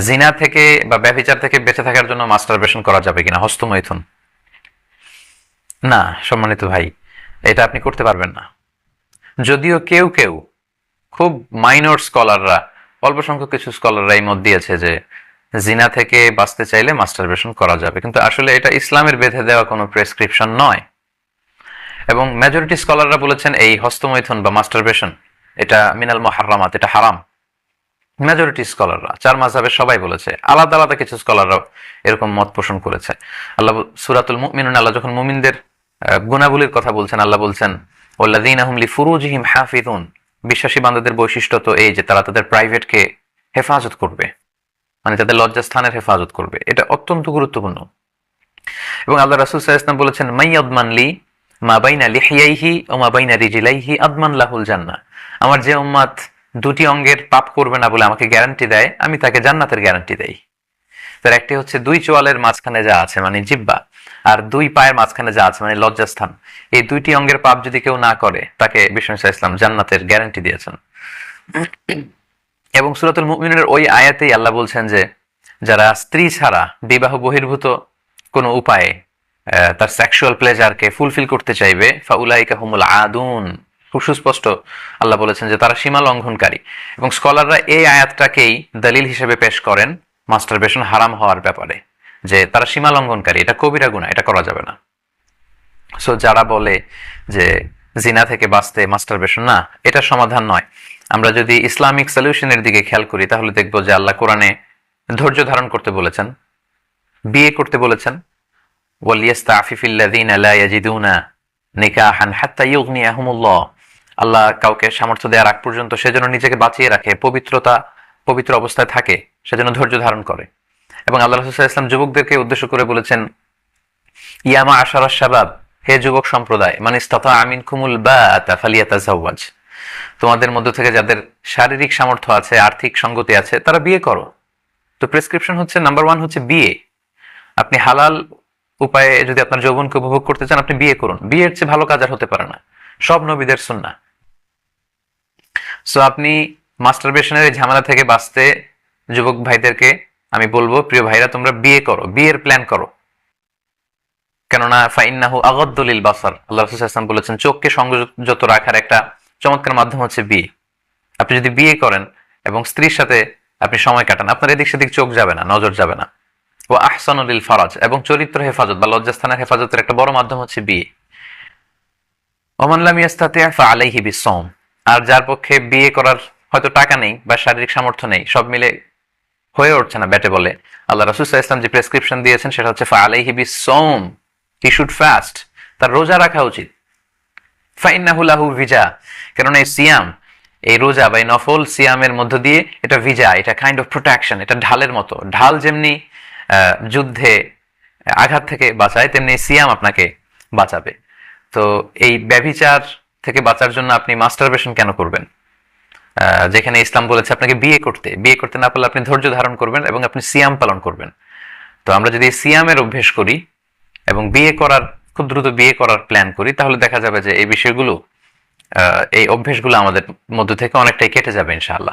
জিনা থেকে বা ব্যভিচার থেকে বেঁচে থাকার জন্য মাস্টারবেশন করা যাবে কিনা? হস্তমৈথুন। না, সম্মানিত ভাই, এটা আপনি করতে পারবেন না। যদিও কেউ কেউ, খুব মাইনর স্কলাররা অল্প সংখ্যক কিছু স্কলাররা এই মত দিয়েছে যে জিনা থেকে বাঁচতে চাইলে মাস্টারবেশন করা যাবে। কিন্তু আসলে এটা ইসলামের বেঁধে দেওয়া কোনো প্রেসক্রিপশন নয়। এবং মেজরিটি স্কলাররা বলেছেন এই হস্তমৈথুন বা মাস্টারবেশন এটা মিনাল মহারামাত এটা হারাম। মেজরিটি স্কলাররা চার মাঝাবের সবাই বলেছে, আলাদা আলাদা কিছু স্কলাররা এরকম মত পোষণ করেছে। আল্লাহ সুরাতুল মুমিনুন, আল্লাহ যখন মুমিনদের গুণাবলীর কথা বলছেন, আল্লাহ বলছেন ওল্লাদিন আহমলি ফুরুজিহিম হাফিদুন বিশ্বাসী বান্ধবদের বৈশিষ্ট্য তো এই যে তারা তাদের প্রাইভেটকে হেফাজত করবে। মানে তাদের লজ্জাস্থানের হেফাজত করবে। এটা অত্যন্ত গুরুত্বপূর্ণ। এবং আল্লাহ রাসুল সাল্লাম বলেছেন মাই আদমানলি মা বাইনা লিহিয়াইহি ও মা বাইনা রিজিলাইহি আদমান লাহুল জান্না আমার যে উম্মাত দুটি অঙ্গের পাপ করবে না বলে আমাকে গ্যারান্টি দেয়, আমি তাকে জান্নাতের গ্যারান্টি দেই। তার একটি হচ্ছে দুই চোয়ালের মাঝখানে যা আছে মানে জিব্বা, আর দুই পায়ের মাঝখানে যা আছে মানে লজ্জাস্থান। এই দুইটি অঙ্গের পাপ যদি কেউ না করে, তাকে বিষ্ণু ইসলাম জান্নাতের গ্যারান্টি দিয়েছেন। এবং সুরাতুল মুমিনের ওই আয়াতেই আল্লাহ বলছেন যে, যারা স্ত্রী ছাড়া বিবাহ বহির্ভূত কোনো উপায়ে তার সেক্সুয়াল প্লেজারকে ফুলফিল করতে চাইবে, ফাউলাইকা হুমুল আদুন। খুব সুস্পষ্ট আল্লাহ বলেছেন যে তারা সীমা লঙ্ঘনকারী। এবং স্কলাররা এই আয়াতটাকেই দলিল হিসেবে পেশ করেন মাস্টারবেশন হারাম হওয়ার ব্যাপারে, যে তারা সীমা লঙ্ঘনকারী, এটা কবিরা গুণা এটা করা যাবে না। সো যারা বলে যে জিনা থেকে বাঁচতে মাস্টারবেশন, না, এটা সমাধান নয়। আমরা যদি ইসলামিক সলিউশনের দিকে খেয়াল করি, তাহলে দেখব যে আল্লাহ কোরআনে ধৈর্য ধারণ করতে বলেছেন, বিয়ে করতে বলেছেন। ওয়ালিয়াস্তাফিফিল্লাযীনা লা ইয়াজিদুনা নিকাহান হাত্তা ইউগনিয়াহুমুল্লাহ। আল্লাহ কাউকে সামর্থ্য দেওয়ার আগ পর্যন্ত সেজন্য নিজেকে বাঁচিয়ে রাখে, পবিত্রতা, পবিত্র অবস্থায় থাকে সেজন্য ধৈর্য ধারণ করে। এবং আল্লাহ রসুল ইসলাম যুবকদেরকে উদ্দেশ্য করে বলেছেন ইয়ামা আশারা শাবাব হে যুবক সম্প্রদায় মানে ইস্তাতা আমিন কুমুল বা তাফালিয়াতা জাওয়াজ তোমাদের মধ্য থেকে যাদের শারীরিক সামর্থ্য আছে, আর্থিক সঙ্গতি আছে, তারা বিয়ে করো। তো প্রেসক্রিপশন হচ্ছে, নাম্বার ওয়ান হচ্ছে বিয়ে। আপনি হালাল উপায়ে যদি আপনার যৌবনকে উপভোগ করতে চান, আপনি বিয়ে করুন। বিয়ের চেয়ে ভালো কাজ আর হতে পারে না। সব নবীদের সুন্না সো আপনি মাস্টারবেশনের এই ঝামেলা থেকে বাঁচতে যুবক ভাইদেরকে আমি বলব, প্রিয় ভাইরা, তোমরা বিয়ে করো, বিয়ের প্ল্যান করো। কেননা ফাইন্নাহু আগদ্দলিল বাসার। আল্লাহ রসুল ইসলাম বলেছেন, চোখকে সংযত রাখার একটা চমৎকার মাধ্যম হচ্ছে বিয়ে। আপনি যদি বিয়ে করেন এবং স্ত্রীর সাথে আপনি সময় কাটান, আপনার এদিক সেদিক চোখ যাবে না, নজর যাবে না। ও আহসানুল ফারাজ, এবং চরিত্র হেফাজত বা লজ্জাস্থানের হেফাজতের একটা বড় মাধ্যম হচ্ছে বিয়ে। ওমানলাম ইয়াস্তাতে আলাইহি বিসম আর যার পক্ষে বিয়ে করার হয়তো টাকা নেই বা শারীরিক সামর্থ্য নেই, সব মিলে হয়ে উঠছে না ব্যাটে বলে। আল্লাহ রাসুল ইসলাম যে প্রেসক্রিপশন দিয়েছেন সেটা হচ্ছে আলাইহি সোম হি শুড ফাস্ট তার রোজা রাখা উচিত। ফাইন্নাহুলাহু ভিজা, কেননা এই সিয়াম, এই রোজা বা এই নফল সিয়ামের মধ্য দিয়ে এটা ভিজা, এটা কাইন্ড অফ প্রোটেকশন এটা ঢালের মতো। ঢাল যেমনি যুদ্ধে আঘাত থেকে বাঁচায়, তেমনি সিয়াম আপনাকে বাঁচাবে। তো এই ব্যভিচার থেকে বাঁচার জন্য আপনি মাস্টারবেশন কেন করবেন? যেখানে ইসলাম বলেছে আপনাকে বিয়ে করতে। বিয়ে করতে না পারলে আপনি ধৈর্য ধারণ করবেন এবং আপনি সিয়াম পালন করবেন। তো আমরা যদি সিয়ামের অভ্যেস করি এবং বিয়ে করার, খুব দ্রুত বিয়ে করার প্ল্যান করি, তাহলে দেখা যাবে যে এই বিষয়গুলো এই অভ্যেসগুলো আমাদের মধ্য থেকে অনেকটাই কেটে যাবে, ইনশাআল্লাহ।